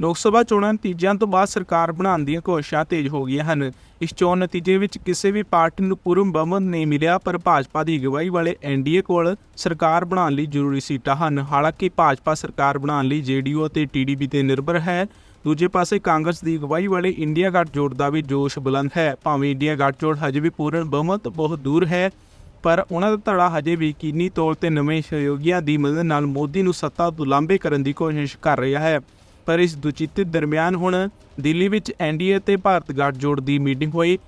ਲੋਕ ਸਭਾ ਚੋਣਾਂ ਨਤੀਜਿਆਂ ਤੋਂ ਬਾਅਦ ਸਰਕਾਰ ਬਣਾਉਣ ਦੀਆਂ ਕੋਸ਼ਿਸ਼ਾਂ ਤੇਜ਼ ਹੋ ਗਈਆਂ ਹਨ। ਇਸ ਚੋਣ ਨਤੀਜੇ ਵਿੱਚ ਕਿਸੇ ਵੀ ਪਾਰਟੀ ਨੂੰ ਪੂਰਨ ਬਹੁਮਤ ਨਹੀਂ ਮਿਲਿਆ, ਪਰ ਭਾਜਪਾ ਦੀ ਅਗਵਾਈ ਵਾਲੇ ਐਨਡੀਏ ਕੋਲ ਸਰਕਾਰ ਬਣਾਉਣ ਲਈ ਜ਼ਰੂਰੀ ਸੀਟਾਂ ਹਨ। ਹਾਲਾਂਕਿ ਭਾਜਪਾ ਸਰਕਾਰ ਬਣਾਉਣ ਲਈ ਜੇਡੀਯੂ ਅਤੇ ਟੀਡੀਪੀ ਤੇ ਨਿਰਭਰ ਹੈ। ਦੂਜੇ ਪਾਸੇ ਕਾਂਗਰਸ ਦੀ ਅਗਵਾਈ ਵਾਲੇ ਇੰਡੀਆ ਗੱਠਜੋੜ ਦਾ ਵੀ ਜੋਸ਼ ਬੁਲੰਦ ਹੈ। ਭਾਵੇਂ ਇੰਡੀਆ ਗੱਠਜੋੜ ਹਜੇ ਵੀ ਪੂਰਨ ਬਹੁਮਤ ਬਹੁਤ ਦੂਰ ਹੈ, ਪਰ ਉਹਨਾਂ ਦਾ ਧੜਾ ਹਜੇ ਵੀ ਯਕੀਨੀ ਤੌਰ ਤੇ ਨਵੇਂ ਸਹਿਯੋਗੀਆਂ ਦੀ ਮਦਦ ਨਾਲ ਮੋਦੀ ਨੂੰ ਸੱਤਾ ਤੋਂ ਲਾਂਭੇ ਕਰਨ ਦੀ ਕੋਸ਼ਿਸ਼ ਕਰ ਰਿਹਾ ਹੈ। ਪਰ ਇਸ ਦੁਚਿੱਤੇ ਦਰਮਿਆਨ ਹੁਣ ਦਿੱਲੀ ਵਿੱਚ ਐਨਡੀਏ ਤੇ ਭਾਰਤ ਗੱਠਜੋੜ ਦੀ ਮੀਟਿੰਗ ਹੋਈ।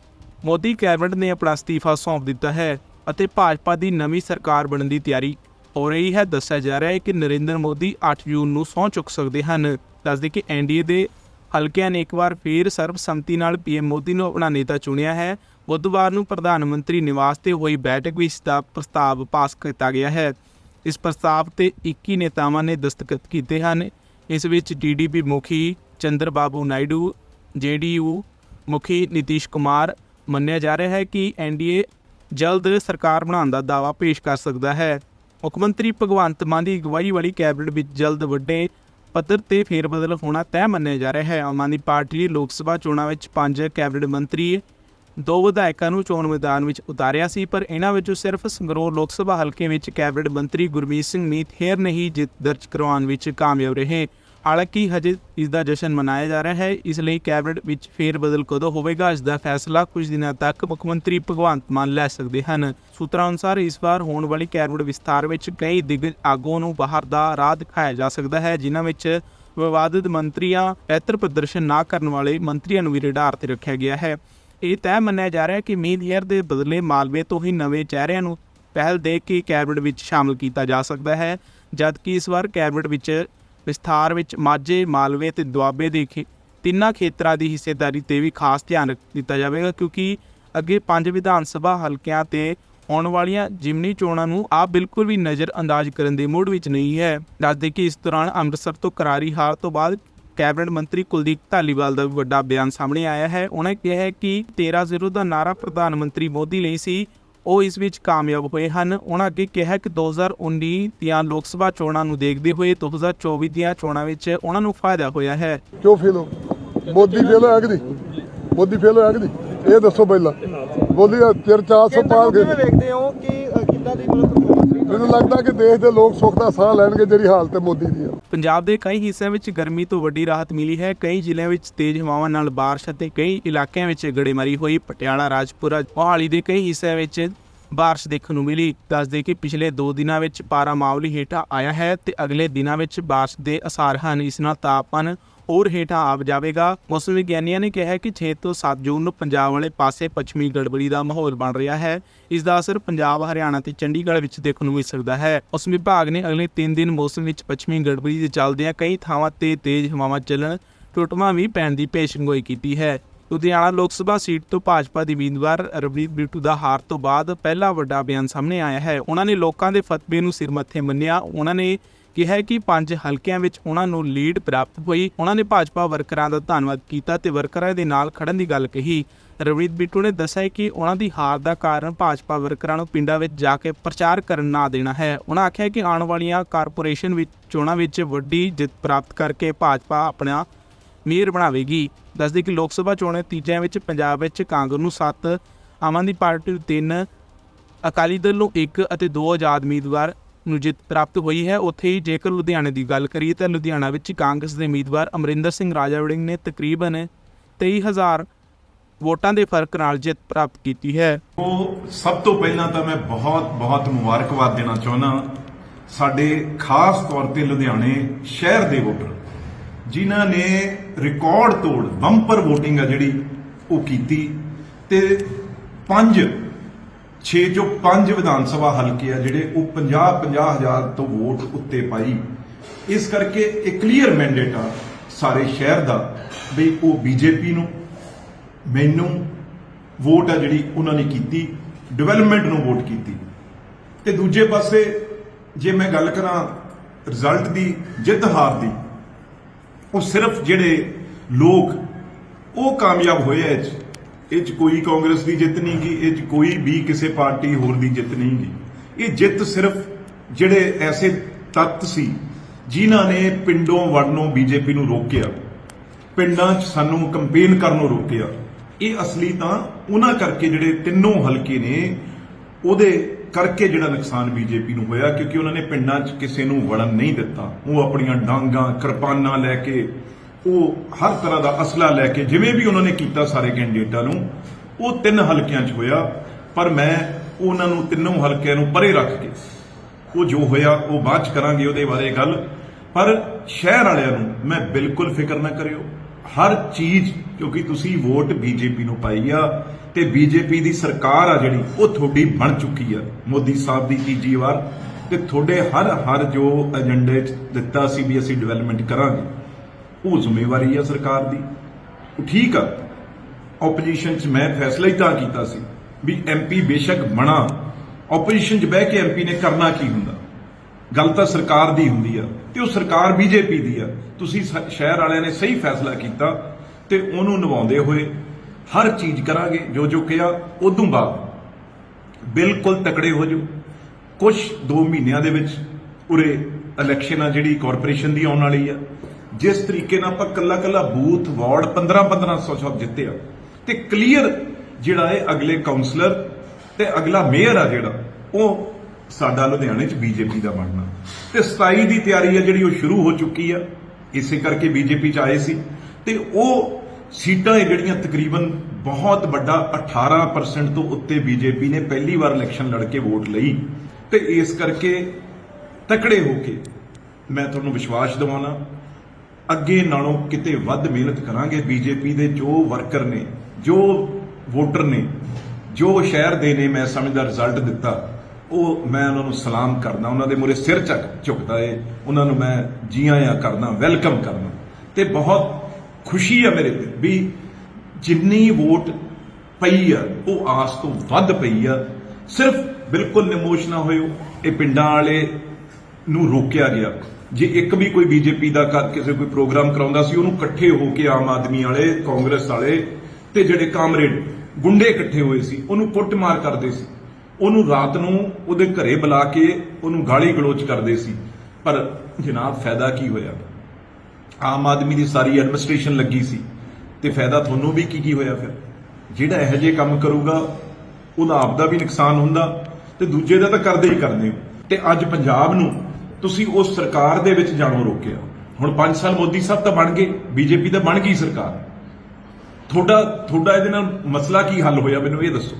ਮੋਦੀ ਕੈਬਨਿਟ ਨੇ ਆਪਣਾ ਅਸਤੀਫਾ ਸੌਂਪ ਦਿੱਤਾ ਹੈ ਅਤੇ ਭਾਜਪਾ ਦੀ ਨਵੀਂ ਸਰਕਾਰ ਬਣਨ ਦੀ ਤਿਆਰੀ ਹੋ ਰਹੀ ਹੈ। ਦੱਸਿਆ ਜਾ ਰਿਹਾ ਹੈ ਕਿ ਨਰਿੰਦਰ ਮੋਦੀ 8 ਜੂਨ ਨੂੰ ਸਹੁੰ ਚੁੱਕ ਸਕਦੇ ਹਨ। ਦੱਸਦੇ ਕਿ ਐਨਡੀਏ ਦੇ ਹਲਕਿਆਂ ਨੇ ਇੱਕ ਵਾਰ ਫੇਰ ਸਰਬਸੰਮਤੀ ਨਾਲ ਪੀਐਮ ਮੋਦੀ ਨੂੰ ਆਪਣਾ ਨੇਤਾ ਚੁਣਿਆ ਹੈ। ਬੁੱਧਵਾਰ ਨੂੰ ਪ੍ਰਧਾਨ ਮੰਤਰੀ ਨਿਵਾਸ ਤੇ ਹੋਈ ਬੈਠਕ ਵਿੱਚ ਇਸ ਦਾ ਪ੍ਰਸਤਾਵ ਪਾਸ ਕੀਤਾ ਗਿਆ ਹੈ। ਇਸ ਪ੍ਰਸਤਾਵ ਤੇ 21 ਨੇਤਾਵਾਂ ਨੇ ਦਸਤਖਤ ਕੀਤੇ ਹਨ। ਇਸ ਵਿੱਚ ਟੀਡੀਪੀ ਮੁਖੀ ਚੰਦਰ ਬਾਬੂ ਨਾਇਡੂ ਜੇਡੀਯੂ ਮੁਖੀ ਨਿਤੀਸ਼ ਕੁਮਾਰ ਮੰਨਿਆ ਜਾ ਰਿਹਾ ਹੈ ਕਿ ਐਨਡੀਏ ਜਲਦ ਸਰਕਾਰ ਬਣਾਉਣ ਦਾ ਦਾਅਵਾ ਪੇਸ਼ ਕਰ ਸਕਦਾ ਹੈ। ਮੁੱਖ ਮੰਤਰੀ ਭਗਵੰਤ ਮਾਨ ਦੀ ਅਗਵਾਈ ਵਾਲੀ ਕੈਬਨਿਟ ਵਿੱਚ ਜਲਦ ਵੱਡੇ ਪੱਧਰ ਤੇ ਫੇਰਬਦਲ ਹੋਣਾ ਤੈਅ ਮੰਨਿਆ ਜਾ ਰਿਹਾ ਹੈ। ਆਮ ਆਦਮੀ ਪਾਰਟੀ ਨੇ ਲੋਕ ਸਭਾ ਚੋਣਾਂ ਵਿੱਚ ਪੰਜ ਕੈਬਨਿਟ ਮੰਤਰੀ ਦੋ ਵਿਧਾਇਕਾਂ ਨੂੰ ਚੋਣ ਮੈਦਾਨ ਵਿੱਚ ਉਤਾਰਿਆ ਸੀ, ਪਰ ਇਹਨਾਂ ਵਿੱਚੋਂ ਸਿਰਫ ਸੰਗਰੂਰ ਲੋਕ ਸਭਾ ਹਲਕੇ ਵਿੱਚ ਕੈਬਨਿਟ ਮੰਤਰੀ ਗੁਰਮੀਤ ਸਿੰਘ ਮੀਤ ਹੇਰ ਨਹੀਂ ਜਿੱਤ ਦਰਜ ਕਰਵਾਉਣ ਵਿੱਚ ਕਾਮਯਾਬ ਰਹੇ। ਹਾਲਾਂਕਿ ਹਜੇ ਇਸ ਦਾ ਜਸ਼ਨ ਮਨਾਇਆ ਜਾ ਰਿਹਾ ਹੈ, ਇਸ ਲਈ ਕੈਬਨਿਟ ਵਿੱਚ ਫੇਰ ਬਦਲ ਕਦੋਂ ਹੋਵੇਗਾ ਇਸ ਦਾ ਫੈਸਲਾ ਕੁਝ ਦਿਨਾਂ ਤੱਕ ਮੁੱਖ ਮੰਤਰੀ ਭਗਵੰਤ ਮਾਨ ਲੈ ਸਕਦੇ ਹਨ। ਸੂਤਰਾਂ ਅਨੁਸਾਰ ਇਸ ਵਾਰ ਹੋਣ ਵਾਲੀ ਕੈਬਨਿਟ ਵਿਸਤਾਰ ਵਿੱਚ ਕਈ ਦਿੱਗਜ ਆਗੂਆਂ ਨੂੰ ਬਾਹਰ ਦਾ ਰਾਹ ਦਿਖਾਇਆ ਜਾ ਸਕਦਾ ਹੈ, ਜਿਨ੍ਹਾਂ ਵਿੱਚ ਵਿਵਾਦਿਤ ਮੰਤਰੀਆਂ ਬਿਹਤਰ ਪ੍ਰਦਰਸ਼ਨ ਨਾ ਕਰਨ ਵਾਲੇ ਮੰਤਰੀਆਂ ਨੂੰ ਵੀ ਰਡਾਰ ਤੇ ਰੱਖਿਆ ਗਿਆ ਹੈ। ਇਹ ਤੈਅ ਮੰਨਿਆ ਜਾ ਰਿਹਾ ਹੈ ਕਿ ਮੀਤ ਹੇਅਰ ਦੇ ਬਦਲੇ ਮਾਲਵੇ ਤੋਂ ਹੀ ਨਵੇਂ ਚਿਹਰਿਆਂ ਨੂੰ ਪਹਿਲ ਦੇ ਕੇ ਕੈਬਨਿਟ ਵਿੱਚ ਸ਼ਾਮਲ ਕੀਤਾ ਜਾ ਸਕਦਾ ਹੈ, ਜਦਕਿ ਇਸ ਵਾਰ ਕੈਬਨਿਟ ਵਿੱਚ ਵਿਸਥਾਰ ਵਿੱਚ ਮਾਝੇ, ਮਾਲਵੇ ਤੇ ਦੁਆਬੇ ਦੇ ਖੇ- ਤਿੰਨਾਂ ਖੇਤਰਾਂ ਦੀ ਹਿੱਸੇਦਾਰੀ ਤੇ ਵੀ ਖਾਸ ਧਿਆਨ ਦਿੱਤਾ ਜਾਵੇਗਾ, ਕਿਉਂਕਿ ਅੱਗੇ ਪੰਜ ਵਿਧਾਨ ਸਭਾ ਹਲਕਿਆਂ ਤੇ ਆਉਣ ਵਾਲੀਆਂ ਜਿਮਨੀ ਚੋਣਾਂ ਨੂੰ ਆਪ ਬਿਲਕੁਲ ਵੀ ਨਜ਼ਰ ਅੰਦਾਜ਼ ਕਰਨ ਦੇ ਮੂਡ ਵਿੱਚ ਨਹੀਂ ਹੈ। ਦੱਸਦੇ ਕਿ ਇਸ ਦੌਰਾਨ ਅੰਮ੍ਰਿਤਸਰ ਤੋਂ ਕਰਾਰੀ ਹਾਰ ਤੋਂ ਬਾਅਦ ਕੈਬਨਿਟ ਮੰਤਰੀ ਕੁਲਦੀਪ ਧਾਲੀਵਾਲ ਦਾ ਵੀ ਵੱਡਾ ਬਿਆਨ ਸਾਹਮਣੇ ਆਇਆ ਹੈ। ਉਹਨਾਂ ਕਿਹਾ ਹੈ ਕਿ 13-0 ਦਾ ਨਾਰਾ ਪ੍ਰਧਾਨ ਮੰਤਰੀ ਮੋਦੀ ਲਈ ਸੀ। ਉਹ ਇਸ ਵਿੱਚ ਕਾਮਯਾਬ ਹੋਏ ਹਨ। ਉਹਨਾਂ ਅੱਗੇ ਕਿਹਾ ਕਿ 2019 ਦੀਆਂ ਲੋਕ ਸਭਾ ਚੋਣਾਂ ਨੂੰ ਦੇਖਦੇ ਹੋਏ 2024 ਦੀਆਂ ਚੋਣਾਂ ਵਿੱਚ ਉਹਨਾਂ ਨੂੰ ਫਾਇਦਾ ਹੋਇਆ ਹੈ। ਕਿਉਂ ਫੇਲ ਹੋ? ਮੋਦੀ ਫੇਲ ਹੋਇਆ ਕਿ ਨਹੀਂ? ਮੋਦੀ ਫੇਲ ਹੋਇਆ ਕਿ ਨਹੀਂ? ਇਹ ਦੱਸੋ ਪਹਿਲਾਂ। ਚਿਰ 400 ਪਾਰ ਗਏ। ਵੇਖਦੇ ਹੋ ਕਿ ਕਿੱਦਾਂ ਦੀ ਮਤਲਬ ਮੈਨੂੰ ਲੱਗਦਾ ਕਿ ਦੇਸ਼ ਦੇ ਲੋਕ ਸੁੱਖ ਦਾ ਸਾਹ ਲੈਣਗੇ ਜਿਹੜੀ ਹਾਲਤ ਹੈ ਮੋਦੀ ਦੀ। ਆ ਪੰਜਾਬ ਦੇ ਕਈ ਹਿੱਸਿਆਂ ਵਿੱਚ ਗਰਮੀ ਤੋਂ ਵੱਡੀ ਰਾਹਤ ਮਿਲੀ ਹੈ। ਕਈ ਜ਼ਿਲ੍ਹਿਆਂ ਵਿੱਚ ਤੇਜ਼ ਹਵਾਵਾਂ ਨਾਲ ਬਾਰਿਸ਼ ਅਤੇ ਕਈ ਇਲਾਕਿਆਂ ਵਿੱਚ ਗੜੇਮਾਰੀ ਹੋਈ। ਪਟਿਆਲਾ, ਰਾਜਪੁਰਾ, ਮੋਹਾਲੀ ਦੇ ਕਈ ਹਿੱਸਿਆਂ ਵਿੱਚ ਬਾਰਿਸ਼ ਦੇਖਣ ਨੂੰ ਮਿਲੀ। ਦੱਸਦੇ ਕਿ ਪਿਛਲੇ 2 ਦਿਨਾਂ ਵਿੱਚ ਪਾਰਾ ਮਾਮੂਲੀ ਹੇਠਾਂ ਆਇਆ ਹੈ ਤੇ ਅਗਲੇ ਦਿਨਾਂ ਵਿੱਚ ਬਾਰਿਸ਼ ਦੇ ਅਸਾਰ ਹਨ। ਇਸ ਨਾਲ ਤਾਪਮਾਨ ਹੋਰ ਹੇਠਾਂ ਆ ਜਾਵੇਗਾ। ਮੌਸਮ ਵਿਗਿਆਨੀਆਂ ਨੇ ਕਿਹਾ ਕਿ 6 ਤੋਂ 7 ਜੂਨ ਨੂੰ ਪੰਜਾਬ ਵਾਲੇ ਪਾਸੇ ਪੱਛਮੀ ਗੜਬੜੀ ਦਾ ਮਾਹੌਲ ਬਣ ਰਿਹਾ ਹੈ। ਇਸ ਦਾ ਅਸਰ ਪੰਜਾਬ, ਹਰਿਆਣਾ ਤੇ ਚੰਡੀਗੜ੍ਹ ਵਿੱਚ ਦੇਖਣ ਨੂੰ ਮਿਲ ਸਕਦਾ ਹੈ। ਮੌਸਮ ਵਿਭਾਗ ਨੇ ਅਗਲੇ 3 ਦਿਨ ਮੌਸਮ ਵਿੱਚ ਪੱਛਮੀ ਗੜਬੜੀ ਦੇ ਚੱਲਦਿਆਂ ਕਈ ਥਾਵਾਂ ਤੇ ਤੇਜ਼ ਹਵਾਵਾਂ ਚੱਲਣ, ਟੁੱਟਵਾਂ ਵੀ ਪੈਣ ਦੀ ਪੇਸ਼ਗੋਈ ਕੀਤੀ ਹੈ। ਲੁਧਿਆਣਾ ਲੋਕ ਸਭਾ ਸੀਟ ਤੋਂ ਭਾਜਪਾ ਦੀ ਉਮੀਦਵਾਰ ਰਵਨੀਤ ਬਿੱਟੂ ਦਾ ਹਾਰ ਤੋਂ ਬਾਅਦ ਪਹਿਲਾ ਵੱਡਾ ਬਿਆਨ ਸਾਹਮਣੇ ਆਇਆ ਹੈ। ਉਹਨਾਂ ਨੇ ਲੋਕਾਂ ਦੇ ਫਤਵੇ ਨੂੰ ਸਿਰ ਮੱਥੇ ਮੰਨਿਆ। ਉਹਨਾਂ ਨੇ ਕਿਹਾ ਹੈ ਕਿ ਪੰਜ ਹਲਕਿਆਂ ਵਿੱਚ ਉਹਨਾਂ ਨੂੰ ਲੀਡ ਪ੍ਰਾਪਤ ਹੋਈ। ਉਹਨਾਂ ਨੇ ਭਾਜਪਾ ਵਰਕਰਾਂ ਦਾ ਧੰਨਵਾਦ ਕੀਤਾ ਤੇ ਵਰਕਰਾਂ ਦੇ ਨਾਲ ਖੜਨ ਦੀ ਗੱਲ ਕਹੀ। ਰਵਨੀਤ ਬਿੱਟੂ ਨੇ ਦੱਸਿਆ ਕਿ ਉਹਨਾਂ ਦੀ ਹਾਰ ਦਾ ਕਾਰਨ ਭਾਜਪਾ ਵਰਕਰਾਂ ਨੂੰ ਪਿੰਡਾਂ ਵਿੱਚ ਜਾ ਕੇ ਪ੍ਰਚਾਰ ਕਰਨ ਨਾ ਦੇਣਾ ਹੈ। ਉਹਨਾਂ ਆਖਿਆ ਕਿ ਆਉਣ ਵਾਲੀਆਂ ਕਾਰਪੋਰੇਸ਼ਨ ਵਿੱਚ ਚੋਣਾਂ ਵਿੱਚ ਵੱਡੀ ਜਿੱਤ ਪ੍ਰਾਪਤ ਕਰਕੇ ਭਾਜਪਾ ਆਪਣਾ ਮੇਅਰ ਬਣਾਵੇਗੀ। ਦੱਸਦੇ ਕਿ ਲੋਕ ਸਭਾ ਚੋਣਾਂ ਤੀਜਿਆਂ ਵਿੱਚ ਪੰਜਾਬ ਵਿੱਚ ਕਾਂਗਰਸ ਨੂੰ 7 ਆਮ ਆਦਮੀ ਪਾਰਟੀ ਨੂੰ 3 ਅਕਾਲੀ ਦਲ ਨੂੰ 1 ਅਤੇ 2 ਆਜ਼ਾਦ ਉਮੀਦਵਾਰ ਨੂੰ ਜਿੱਤ ਪ੍ਰਾਪਤ ਹੋਈ ਹੈ। ਉੱਥੇ ਹੀ ਜੇਕਰ ਲੁਧਿਆਣੇ ਦੀ ਗੱਲ ਕਰੀਏ ਤਾਂ ਲੁਧਿਆਣਾ ਵਿੱਚ ਕਾਂਗਰਸ ਦੇ ਉਮੀਦਵਾਰ ਅਮਰਿੰਦਰ ਸਿੰਘ ਰਾਜਾ ਵੜਿੰਗ ਨੇ ਤਕਰੀਬਨ 23000 ਵੋਟਾਂ ਦੇ ਫ਼ਰਕ ਨਾਲ ਜਿੱਤ ਪ੍ਰਾਪਤ ਕੀਤੀ ਹੈ। ਉਹ ਸਭ ਤੋਂ ਪਹਿਲਾਂ ਤਾਂ ਮੈਂ ਬਹੁਤ ਬਹੁਤ ਮੁਬਾਰਕਬਾਦ ਦੇਣਾ ਚਾਹੁੰਦਾ ਸਾਡੇ ਖਾਸ ਤੌਰ ਤੇ ਲੁਧਿਆਣੇ ਸ਼ਹਿਰ ਦੇ ਵੋਟਰ, ਜਿਨ੍ਹਾਂ ਨੇ ਰਿਕਾਰਡ ਤੋੜ, ਬੰਪਰ VOTING ਆ ਜਿਹੜੀ ਉਹ ਕੀਤੀ ਤੇ ਪੰਜ 6 ਜੋ ਪੰਜ ਵਿਧਾਨ ਸਭਾ ਹਲਕੇ ਆ ਜਿਹੜੇ ਉਹ 50 50 ਹਜ਼ਾਰ ਤੋਂ ਵੋਟ ਉੱਤੇ ਪਾਈ। ਇਸ ਕਰਕੇ ਇਹ ਕਲੀਅਰ ਮੈਂਡੇਟ ਆ ਸਾਰੇ ਸ਼ਹਿਰ ਦਾ ਵੀ ਉਹ ਬੀਜੇਪੀ ਨੂੰ, ਮੈਨੂੰ ਵੋਟ ਆ ਜਿਹੜੀ ਉਹਨਾਂ ਨੇ ਕੀਤੀ ਡਿਵੈਲਪਮੈਂਟ ਨੂੰ ਵੋਟ ਕੀਤੀ। ਤੇ ਦੂਜੇ ਪਾਸੇ ਜੇ ਮੈਂ ਗੱਲ ਕਰਾਂ ਰਿਜ਼ਲਟ ਦੀ, ਜਿੱਤ ਹਾਰ ਦੀ, ਉਹ ਸਿਰਫ ਜਿਹੜੇ ਲੋਕ ਉਹ ਕਾਮਯਾਬ ਹੋਏ ਐ ਇਹ 'ਚ ਕੋਈ ਕਾਂਗਰਸ ਦੀ ਜਿੱਤ ਨਹੀਂ ਗਈ ਇਹ 'ਚ ਕੋਈ ਵੀ ਕਿਸੇ ਪਾਰਟੀ ਹੋਰ ਦੀ ਜਿੱਤ ਨਹੀਂ ਗਈ ਇਹ ਜਿੱਤ ਸਿਰਫ ਜਿਹੜੇ ਐਸੇ ਤੱਤ ਸੀ, ਜਿਨ੍ਹਾਂ ਨੇ ਪਿੰਡੋਂ ਵੜਨੋਂ ਬੀਜੇਪੀ ਨੂੰ ਰੋਕਿਆ, ਪਿੰਡਾਂ 'ਚ ਸਾਨੂੰ ਕੰਪੇਨ ਕਰਨੋਂ ਰੋਕਿਆ। ਇਹ ਅਸਲੀ ਤਾਂ ਉਹਨਾਂ ਕਰਕੇ ਜਿਹੜੇ ਤਿੰਨੋਂ ਹਲਕੇ ਨੇ, ਉਹਦੇ ਕਰਕੇ ਜਿਹੜਾ ਨੁਕਸਾਨ ਬੀਜੇਪੀ ਨੂੰ ਹੋਇਆ, ਕਿਉਂਕਿ ਉਹਨਾਂ ਨੇ ਪਿੰਡਾਂ 'ਚ ਕਿਸੇ ਨੂੰ ਵੜਨ ਨਹੀਂ ਦਿੱਤਾ। ਉਹ ਆਪਣੀਆਂ ਡਾਂਗਾਂ, ਕਿਰਪਾਨਾਂ ਲੈ ਕੇ ਉਹ ਹਰ ਤਰ੍ਹਾਂ ਦਾ ਅਸਲਾ ਲੈ ਕੇ ਜਿਵੇਂ ਵੀ ਉਹਨਾਂ ਨੇ ਕੀਤਾ ਸਾਰੇ ਕੈਂਡੀਡੇਟਾਂ ਨੂੰ, ਉਹ ਤਿੰਨ ਹਲਕਿਆਂ 'ਚ ਹੋਇਆ, ਪਰ ਮੈਂ ਉਹਨਾਂ ਨੂੰ ਤਿੰਨੋਂ ਹਲਕਿਆਂ ਨੂੰ ਪਰੇ ਰੱਖ ਕੇ, ਉਹ ਜੋ ਹੋਇਆ ਉਹ ਬਾਅਦ ਚ ਕਰਾਂਗੇ ਉਹਦੇ ਬਾਰੇ ਗੱਲ, ਪਰ ਸ਼ਹਿਰ ਵਾਲਿਆਂ ਨੂੰ ਮੈਂ ਬਿਲਕੁਲ ਫਿਕਰ ਨਾ ਕਰਿਓ। ਹਰ ਚੀਜ਼, ਕਿਉਂਕਿ ਤੁਸੀਂ ਵੋਟ ਬੀਜੇਪੀ ਨੂੰ ਪਾਈ ਆ, ਤੇ ਬੀਜੇਪੀ ਦੀ ਸਰਕਾਰ ਆ ਜਿਹੜੀ, ਉਹ ਤੁਹਾਡੀ ਬਣ ਚੁੱਕੀ ਆ। ਮੋਦੀ ਸਾਹਿਬ ਦੀ ਤੀਜੀ ਵਾਰ, ਤੇ ਤੁਹਾਡੇ ਹਰ ਹਰ ਜੋ ਏਜੰਡੇ ਚ ਦਿੱਤਾ ਸੀ ਵੀ ਅਸੀਂ ਡਿਵੈਲਪਮੈਂਟ ਕਰਾਂਗੇ। ਉਹ ਜ਼ਿੰਮੇਵਾਰੀ ਆ ਸਰਕਾਰ ਦੀ। ਉਹ ਠੀਕ ਆ। ਆਪੋਜੀਸ਼ਨ 'ਚ ਮੈਂ ਫੈਸਲਾ ਹੀ ਤਾਂ ਕੀਤਾ ਸੀ ਵੀ ਐਮਪੀ ਬੇਸ਼ੱਕ ਬਣਾ। ਆਪੋਜੀਸ਼ਨ 'ਚ ਬਹਿ ਕੇ ਐਮਪੀ ਨੇ ਕਰਨਾ ਕੀ ਹੁੰਦਾ? ਗੱਲ ਤਾਂ ਸਰਕਾਰ ਦੀ ਹੁੰਦੀ ਆ ਤੇ ਉਹ ਸਰਕਾਰ ਬੀਜੇਪੀ ਦੀ ਆ। ਤੁਸੀਂ ਸ- ਸ਼ਹਿਰ ਵਾਲਿਆਂ ਨੇ ਸਹੀ ਫੈਸਲਾ ਕੀਤਾ ਤੇ ਉਹਨੂੰ ਨਿਭਾਉਂਦੇ ਹੋਏ ਹਰ ਚੀਜ਼ ਕਰਾਂਗੇ, ਜੋ ਜੋ ਕਿਹਾ, ਉਦੋਂ ਬਾਅਦ। ਬਿਲਕੁਲ ਤਕੜੇ ਹੋ ਜਾਓ। ਕੁਝ 2 ਮਹੀਨਿਆਂ ਦੇ ਵਿੱਚ ਉਰੇ ਇਲੈਕਸ਼ਨ ਆ ਜਿਹੜੀ ਕਾਰਪੋਰੇਸ਼ਨ ਦੀ ਆਉਣ ਵਾਲੀ ਆ। ਜਿਸ ਤਰੀਕੇ ਨਾਲ ਆਪਾਂ ਕੱਲਾ ਕੱਲਾ ਬੂਥ, ਵਾਰਡ 15 1500 ਸਭ ਜਿੱਤਿਆ ਤੇ ਕਲੀਅਰ ਜਿਹੜਾ ਹੈ ਅਗਲੇ ਕਾਉਂਸਲਰ ਤੇ ਅਗਲਾ ਮੇਅਰ ਆ ਜਿਹੜਾ, ਉਹ ਸਾਡਾ ਲੁਧਿਆਣੇ ਚ ਬੀਜੇਪੀ ਦਾ ਬਣਨਾ। ਤੇ 27 ਦੀ ਤਿਆਰੀ ਆ ਜਿਹੜੀ ਉਹ ਸ਼ੁਰੂ ਹੋ ਚੁੱਕੀ ਆ, ਇਸੇ ਕਰਕੇ ਬੀਜੇਪੀ ਚ ਆਏ ਸੀ। ਤੇ ਉਹ ਸੀਟਾਂ ਇਹ ਜਿਹੜੀਆਂ ਤਕਰੀਬਨ ਬਹੁਤ ਵੱਡਾ 18% ਤੋਂ ਉੱਤੇ ਬੀਜੇਪੀ ਨੇ ਪਹਿਲੀ ਵਾਰ ਇਲੈਕਸ਼ਨ ਲੜ ਕੇ ਵੋਟ ਲਈ। ਤੇ ਇਸ ਕਰਕੇ ਤਕੜੇ ਹੋ ਕੇ ਮੈਂ ਤੁਹਾਨੂੰ ਵਿਸ਼ਵਾਸ ਦਿਵਾਉਣਾ ਅੱਗੇ ਨਾਲੋਂ ਕਿਤੇ ਵੱਧ ਮਿਹਨਤ ਕਰਾਂਗੇ। ਬੀਜੇਪੀ ਦੇ ਜੋ ਵਰਕਰ ਨੇ, ਜੋ ਵੋਟਰ ਨੇ, ਜੋ ਸ਼ਹਿਰ ਦੇ ਨੇ, ਮੈਂ ਸਮਝਦਾ ਰਿਜ਼ਲਟ ਦਿੱਤਾ, ਉਹ ਮੈਂ ਉਹਨਾਂ ਨੂੰ ਸਲਾਮ ਕਰਦਾ, ਉਹਨਾਂ ਦੇ ਮੂਹਰੇ ਸਿਰ ਚੱਕ ਝੁਕਦਾ ਏ, ਉਹਨਾਂ ਨੂੰ ਮੈਂ ਜੀ ਆਇਆਂ ਕਰਦਾ ਵੈਲਕਮ ਕਰਦਾ। ਤੇ ਬਹੁਤ ਖੁਸ਼ੀ ਆ ਮੇਰੇ ਦਿਲ ਵੀ ਜਿੰਨੀ ਵੋਟ ਪਈ ਆ, ਉਹ ਆਸ ਤੋਂ ਵੱਧ ਪਈ ਆ। ਸਿਰਫ ਬਿਲਕੁਲ ਨਿਮੋਸ਼ ਨਾ ਹੋਇਓ, ਇਹ ਪਿੰਡਾਂ ਵਾਲੇ ਨੂੰ ਰੋਕਿਆ ਗਿਆ। ਜੇ ਇੱਕ ਵੀ ਕੋਈ ਬੀਜੇਪੀ ਦਾ ਕ- ਕਿਸੇ ਕੋਈ ਪ੍ਰੋਗਰਾਮ ਕਰਾਉਂਦਾ ਸੀ, ਉਹਨੂੰ ਇਕੱਠੇ ਹੋ ਕੇ ਆਮ ਆਦਮੀ ਵਾਲੇ, ਕਾਂਗਰਸ ਵਾਲੇ ਤੇ ਜਿਹੜੇ ਕਾਮਰੇਡ ਗੁੰਡੇ ਇਕੱਠੇ ਹੋਏ ਸੀ, ਉਹਨੂੰ ਕੁੱਟਮਾਰ ਕਰਦੇ ਸੀ। ਉਹਨੂੰ ਰਾਤ ਨੂੰ ਉਹਦੇ ਘਰੇ ਬੁਲਾ ਕੇ ਉਹਨੂੰ ਗਾਲੀ ਗਲੋਚ ਕਰਦੇ ਸੀ। ਪਰ ਜਨਾਬ ਫਾਇਦਾ ਕੀ ਹੋਇਆ? ਆਮ ਆਦਮੀ ਦੀ ਸਾਰੀ ਐਡਮਿਨਿਸਟ੍ਰੇਸ਼ਨ ਲੱਗੀ ਸੀ ਤੇ ਫਾਇਦਾ ਤੁਹਾਨੂੰ ਵੀ ਕੀ ਕੀ ਹੋਇਆ ਫਿਰ? ਜਿਹੜਾ ਇਹੋ ਜਿਹੇ ਕੰਮ ਕਰੂਗਾ, ਉਹਦਾ ਆਪ ਦਾ ਵੀ ਨੁਕਸਾਨ ਹੁੰਦਾ ਤੇ ਦੂਜੇ ਦਾ ਤਾਂ ਕਰਦੇ ਹੀ ਕਰਦੇ ਹੋ। ਤੇ ਅੱਜ ਪੰਜਾਬ ਨੂੰ ਤੁਸੀਂ ਉਸ ਸਰਕਾਰ ਦੇ ਵਿੱਚ ਜਾਣੋਂ ਰੋਕਿਆ। ਹੁਣ 5 ਸਾਲ ਮੋਦੀ ਸਾਹਿਬ ਤਾਂ ਬਣ ਗਏ, ਬੀਜੇਪੀ ਤਾਂ ਬਣ ਗਈ ਸਰਕਾਰ। ਤੁਹਾਡਾ ਤੁਹਾਡਾ ਇਹਦੇ ਨਾਲ ਮਸਲਾ ਕੀ ਹੱਲ ਹੋਇਆ? ਮੈਨੂੰ ਇਹ ਦੱਸੋ।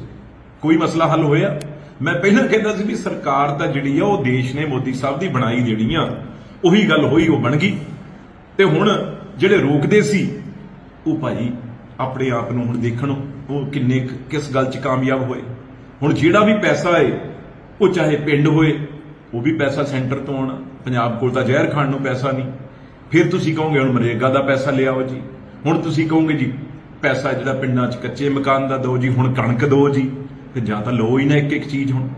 ਕੋਈ ਮਸਲਾ ਹੱਲ ਹੋਇਆ? ਮੈਂ ਪਹਿਲਾਂ ਕਹਿੰਦਾ ਸੀ ਵੀ ਸਰਕਾਰ ਤਾਂ ਜਿਹੜੀ ਆ, ਉਹ ਦੇਸ਼ ਨੇ ਮੋਦੀ ਸਾਹਿਬ ਦੀ ਬਣਾਈ ਜਿਹੜੀ ਆ। ਉਹੀ ਗੱਲ ਹੋਈ, ਉਹ ਬਣ ਗਈ। ਤੇ ਹੁਣ ਜਿਹੜੇ ਰੋਕਦੇ ਸੀ, ਉਹ ਭਾਈ ਆਪਣੇ ਆਪ ਨੂੰ ਹੁਣ ਦੇਖਣ, ਉਹ ਕਿੰਨੇ ਕੁ- ਕਿਸ ਗੱਲ 'ਚ ਕਾਮਯਾਬ ਹੋਏ। ਹੁਣ ਜਿਹੜਾ ਵੀ ਪੈਸਾ ਹੈ, ਉਹ ਚਾਹੇ ਪਿੰਡ ਹੋਏ ਉਹ ਵੀ ਪੈਸਾ ਸੈਂਟਰ ਤੋਂ ਆਉਣਾ। ਪੰਜਾਬ ਕੋਲ ਤਾਂ ਜ਼ਹਿਰ ਖਾਣ ਨੂੰ ਪੈਸਾ ਨਹੀਂ। ਫਿਰ ਤੁਸੀਂ ਕਹੋਗੇ, ਹੁਣ ਮਰੇਗਾ ਦਾ ਪੈਸਾ ਲਿਆਓ ਜੀ। ਹੁਣ ਤੁਸੀਂ ਕਹੋਗੇ, ਜੀ, ਪੈਸਾ ਜਿਹੜਾ ਪਿੰਡਾਂ 'ਚ ਕੱਚੇ ਮਕਾਨ ਦਾ ਦਿਓ ਜੀ, ਹੁਣ ਕਣਕ ਦਿਓ ਜੀ। ਤੇ ਜਾਂ ਤਾਂ ਲਓ ਹੀ ਨਾ ਇੱਕ ਇੱਕ ਚੀਜ਼ ਹੁਣ।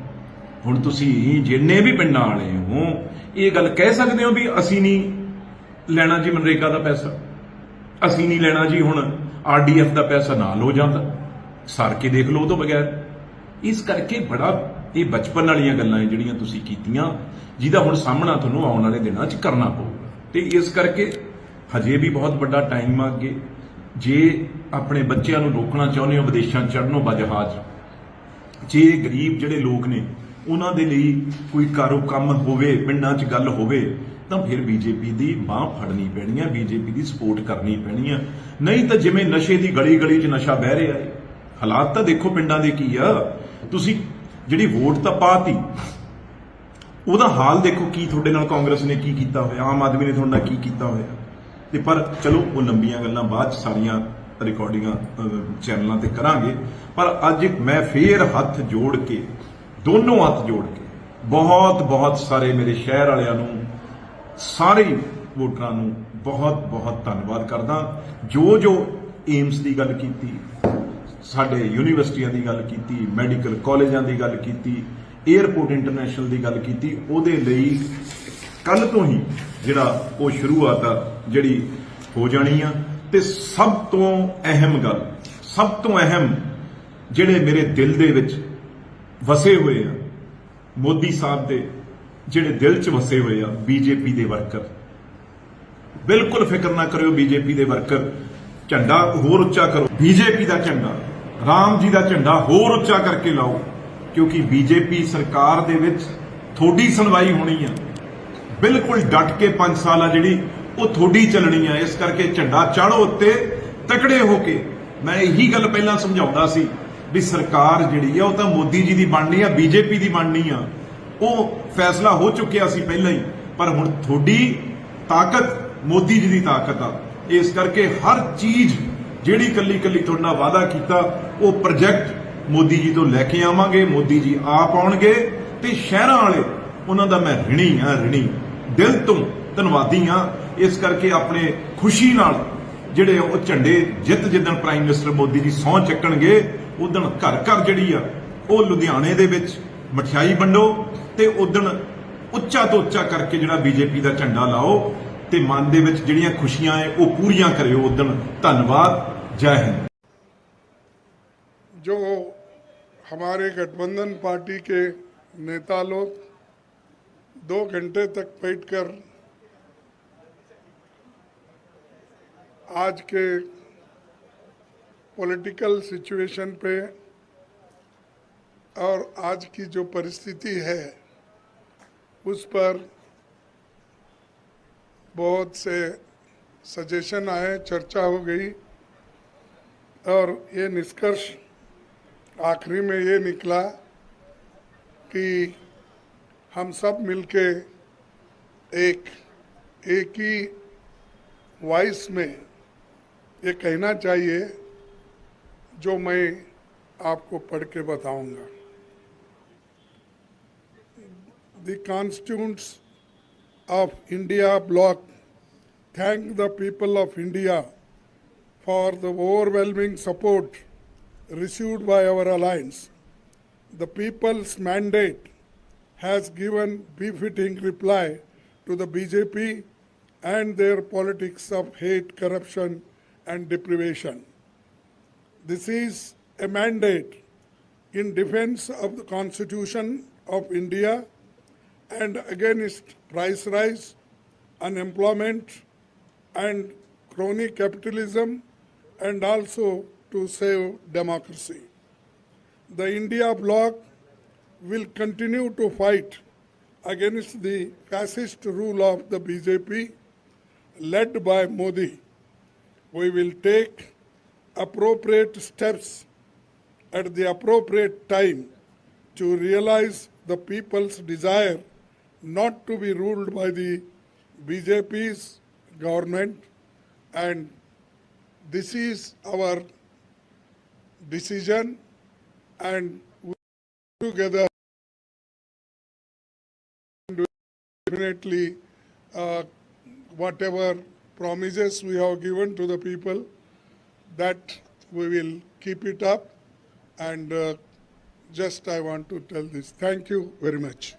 ਹੁਣ ਤੁਸੀਂ ਜਿੰਨੇ ਵੀ ਪਿੰਡਾਂ ਵਾਲੇ ਹੋ, ਇਹ ਗੱਲ ਕਹਿ ਸਕਦੇ ਹੋ ਵੀ ਅਸੀਂ ਨਹੀਂ ਲੈਣਾ ਜੀ ਮਨਰੇਗਾ ਦਾ ਪੈਸਾ। ਅਸੀਂ ਨਹੀਂ ਲੈਣਾ ਜੀ ਹੁਣ ਆਰਡੀਐਫ ਦਾ ਪੈਸਾ ਨਾਲ ਹੋ ਜਾਂਦਾ। ਸਰ ਕੇ ਦੇਖ ਲਓ ਉਹ ਤੋਂ ਬਗੈਰ। ਇਸ ਕਰਕੇ ਬੜਾ ਇਹ ਬਚਪਨ ਵਾਲੀਆਂ ਗੱਲਾਂ ਹੈ ਜਿਹੜੀਆਂ ਤੁਸੀਂ ਕੀਤੀਆਂ, ਜਿਹਦਾ ਹੁਣ ਸਾਹਮਣਾ ਤੁਹਾਨੂੰ ਆਉਣ ਵਾਲੇ ਦਿਨਾਂ 'ਚ ਕਰਨਾ ਪਊਗਾ ਤੇ ਇਸ ਕਰਕੇ ਹਜੇ ਵੀ ਬਹੁਤ ਵੱਡਾ ਟਾਈਮ ਆ ਅੱਗੇ। ਜੇ ਆਪਣੇ ਬੱਚਿਆਂ ਨੂੰ ਰੋਕਣਾ ਚਾਹੁੰਦੇ ਹੋ, ਵਿਦੇਸ਼ਾਂ ਚੜਨੋਂ ਬਜਹਾਜ, ਜੇ ਗਰੀਬ ਜਿਹੜੇ ਲੋਕ ਨੇ, ਉਹਨਾਂ ਦੇ ਲਈ ਕੋਈ ਕਾਰੋ ਕੰਮ ਹੋਵੇ, ਪਿੰਡਾਂ 'ਚ ਗੱਲ ਹੋਵੇ, ਤਾਂ ਫਿਰ ਬੀਜੇਪੀ ਦੀ ਬਾਹ ਫੜਨੀ ਪੈਣੀ ਹੈ ਬੀਜੇਪੀ ਦੀ ਸਪੋਰਟ ਕਰਨੀ ਪੈਣੀ ਹੈ ਨਹੀਂ ਤਾਂ ਜਿਵੇਂ ਨਸ਼ੇ ਦੀ ਗਲੀ ਗਲੀ 'ਚ ਨਸ਼ਾ ਬਹਿ ਰਿਹਾ ਹੈ ਹਾਲਾਤ ਤਾਂ ਦੇਖੋ ਪਿੰਡਾਂ ਦੇ ਕੀ ਆ। ਤੁਸੀਂ ਜਿਹੜੀ ਵੋਟ ਤਾਂ ਪਾਤੀ, ਉਹਦਾ ਹਾਲ ਦੇਖੋ ਕੀ ਤੁਹਾਡੇ ਨਾਲ ਕਾਂਗਰਸ ਨੇ ਕੀ ਕੀਤਾ ਹੋਇਆ, ਆਮ ਆਦਮੀ ਨੇ ਤੁਹਾਡੇ ਨਾਲ ਕੀ ਕੀਤਾ ਹੋਇਆ। ਤੇ ਪਰ ਚਲੋ, ਉਹ ਲੰਬੀਆਂ ਗੱਲਾਂ ਬਾਅਦ ਚ ਸਾਰੀਆਂ ਰਿਕਾਰਡਿੰਗਾਂ ਚੈਨਲਾਂ ਤੇ ਕਰਾਂਗੇ। ਪਰ ਅੱਜ ਮੈਂ ਫੇਰ ਹੱਥ ਜੋੜ ਕੇ, ਦੋਨੋਂ ਹੱਥ ਜੋੜ ਕੇ, ਬਹੁਤ ਬਹੁਤ ਸਾਰੇ ਮੇਰੇ ਸ਼ਹਿਰ ਵਾਲਿਆਂ ਨੂੰ, ਸਾਰੇ ਵੋਟਰਾਂ ਨੂੰ ਬਹੁਤ ਬਹੁਤ ਧੰਨਵਾਦ ਕਰਦਾ। ਜੋ ਜੋ ਏਮਸ ਦੀ ਗੱਲ ਕੀਤੀ ਸਾਡੇ ਯੂਨੀਵਰਸਿਟੀਆਂ ਦੀ ਗੱਲ ਕੀਤੀ, ਮੈਡੀਕਲ ਕਾਲਜਾਂ ਦੀ ਗੱਲ ਕੀਤੀ 에ਅਰਪੋਰਟ ਇੰਟਰਨੈਸ਼ਨਲ ਦੀ ਗੱਲ ਕੀਤੀ, ਉਹਦੇ ਲਈ ਕੱਲ ਤੋਂ ਹੀ ਜਿਹੜਾ ਉਹ ਸ਼ੁਰੂਆਤ ਆ, ਜਿਹੜੀ ਹੋ ਜਾਣੀ ਆ। ਤੇ ਸਭ ਤੋਂ ਅਹਿਮ ਗੱਲ, ਸਭ ਤੋਂ ਅਹਿਮ ਜਿਹੜੇ ਮੇਰੇ ਦਿਲ ਦੇ ਵਿੱਚ ਵਸੇ ਹੋਏ ਆ, ਮੋਦੀ ਸਾਹਿਬ ਦੇ ਜਿਹੜੇ ਦਿਲ 'ਚ ਵਸੇ ਹੋਏ ਆ ਬੀਜੇਪੀ ਦੇ ਵਰਕਰ। ਬਿਲਕੁਲ ਫਿਕਰ ਨਾ ਕਰਿਓ ਬੀਜੇਪੀ ਦੇ ਵਰਕਰ ਝੰਡਾ ਹੋਰ ਉੱਚਾ ਕਰੋ। ਬੀਜੇਪੀ ਦਾ ਝੰਡਾ ਰਾਮ ਜੀ ਦਾ ਝੰਡਾ ਹੋਰ ਉੱਚਾ ਕਰਕੇ ਲਾਓ, ਕਿਉਂਕਿ ਬੀਜੇਪੀ ਸਰਕਾਰ ਦੇ ਵਿੱਚ ਥੋੜੀ ਸੁਣਵਾਈ ਹੋਣੀ ਆ। ਬਿਲਕੁਲ ਡਟ ਕੇ 5 ਸਾਲ ਆ ਜਿਹੜੀ, ਉਹ ਥੋੜੀ ਚੱਲਣੀ ਆ। ਇਸ ਕਰਕੇ ਝੰਡਾ ਚਾੜੋ ਉੱਤੇ, ਤਕੜੇ ਹੋ ਕੇ। ਮੈਂ ਇਹੀ ਗੱਲ ਪਹਿਲਾਂ ਸਮਝਾਉਂਦਾ ਸੀ ਵੀ ਸਰਕਾਰ ਜਿਹੜੀ ਆ, ਉਹ ਤਾਂ ਮੋਦੀ ਜੀ ਦੀ ਬਣਨੀ ਆ, ਬੀਜੇਪੀ ਦੀ ਬਣਨੀ ਆ। ਉਹ ਫੈਸਲਾ ਹੋ ਚੁੱਕਿਆ ਸੀ ਪਹਿਲਾਂ ਹੀ, ਪਰ ਹੁਣ ਥੋੜੀ ਤਾਕਤ ਮੋਦੀ ਜੀ ਦੀ ਤਾਕਤ ਆ। ਇਸ ਕਰਕੇ ਹਰ ਚੀਜ਼ ਜਿਹੜੀ ਕੱਲੀ ਕੱਲੀ ਤੁਹਾਡੇ ਨਾਲ ਵਾਅਦਾ ਕੀਤਾ, ਉਹ ਪ੍ਰੋਜੈਕਟ ਮੋਦੀ ਜੀ ਤੋਂ ਲੈ ਕੇ ਆਵਾਂਗੇ, ਮੋਦੀ ਜੀ ਆਪ ਆਉਣਗੇ ਤੇ ਸ਼ਹਿਰਾਂ ਵਾਲੇ, ਉਹਨਾਂ ਦਾ ਮੈਂ ਰਿਣੀ ਆ ਰਿਣੀ। ਦਿਲ ਤੋਂ ਧੰਨਵਾਦੀ ਆ ਇਸ ਕਰਕੇ ਆਪਣੇ ਖੁਸ਼ੀ ਨਾਲ ਜਿਹੜੇ ਉਹ ਝੰਡੇ ਜਿੱਤ ਜਿੱਦਣ ਪ੍ਰਾਈਮ ਮਿਨਿਸਟਰ ਮੋਦੀ ਜੀ ਸਹੁੰ ਚੱਕਣਗੇ, ਉਦਣ ਘਰ ਘਰ ਜਿਹੜੀ ਆ, ਉਹ ਲੁਧਿਆਣੇ ਦੇ ਵਿੱਚ ਮਠਿਆਈ ਵੰਡੋ ਤੇ ਉਦਣ ਉੱਚਾ ਤੋਂ ਉੱਚਾ ਕਰਕੇ ਜਿਹੜਾ ਬੀਜੇਪੀ ਦਾ ਝੰਡਾ ਲਾਓ। ਤੇ ਮਨ ਦੇ ਵਿੱਚ ਜਿਹੜੀਆਂ ਖੁਸ਼ੀਆਂ ਐ ਉਹ ਪੂਰੀਆਂ ਕਰਿਓ ਉਦਣ ਧੰਨਵਾਦ ਜੈ ਹਿੰਦ जो हमारे गठबंधन पार्टी के नेता लोग दो घंटे तक बैठकर आज के पॉलिटिकल सिचुएशन पे और आज की जो परिस्थिति है उस पर बहुत से सजेशन आए, चर्चा हो गई और ये निष्कर्ष आखिरी में ये निकला कि हम सब मिलके एक एक ही वॉइस में ये कहना चाहिए जो मैं आपको पढ़ के बताऊँगा। The constituents of India bloc thank the people of India for the overwhelming support received by our alliance. The people's mandate has given befitting reply to the BJP and their politics of hate, corruption, and deprivation. This is a mandate in defense of the Constitution of India and against price rise, unemployment, and crony capitalism, and also to save democracy. The India bloc will continue to fight against the fascist rule of the BJP led by Modi. We will take appropriate steps at the appropriate time to realize the people's desire not to be ruled by the BJP's government and this is our decision and together definitely uh, whatever promises we have given to the people that we will keep it up and uh, just I want to tell this. Thank you very much.